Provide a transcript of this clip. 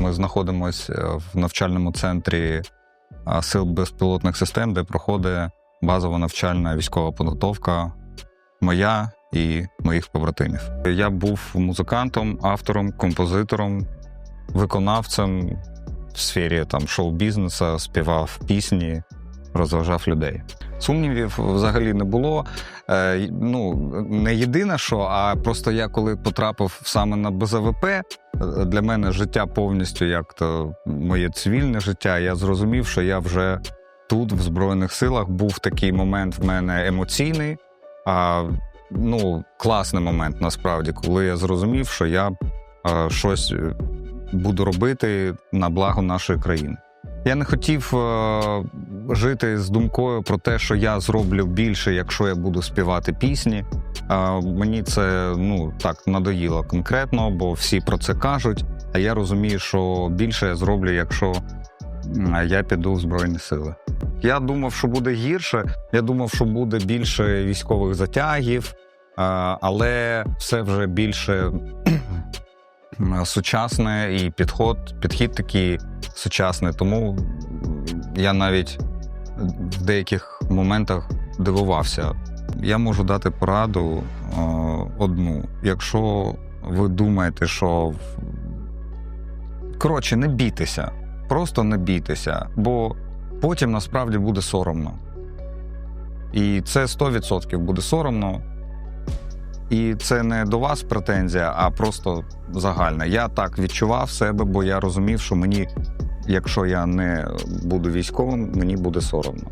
Ми знаходимося в навчальному центрі сил безпілотних систем, де проходить базова навчальна військова підготовка моя і моїх побратимів. Я був музикантом, автором, композитором, виконавцем в сфері там шоу-бізнесу, співав пісні, розважав людей. Сумнівів взагалі не було. Е, ну, не єдине, що, а просто я коли потрапив саме на БЗВП, е, для мене життя повністю як то моє цивільне життя. Я зрозумів, що я вже тут, в Збройних силах, був такий момент в мене емоційний. А, ну, класний момент насправді, коли я зрозумів, що я щось е, буду робити на благо нашої країни. Я не хотів е, жити з думкою про те, що я зроблю більше, якщо я буду співати пісні. Е, мені це ну так надоїло конкретно, бо всі про це кажуть. А я розумію, що більше я зроблю, якщо я піду в Збройні Сили. Я думав, що буде гірше. Я думав, що буде більше військових затягів, е, але все вже більше сучасне і підход, підхід такий сучасний. Тому я навіть в деяких моментах дивувався. Я можу дати пораду е, одну. Якщо ви думаєте, що коротше, не бійтеся, просто не бійтеся, бо потім насправді буде соромно. І це 100% буде соромно. І це не до вас претензія, а просто загальна. Я так відчував себе, бо я розумів, що мені, якщо я не буду військовим, мені буде соромно.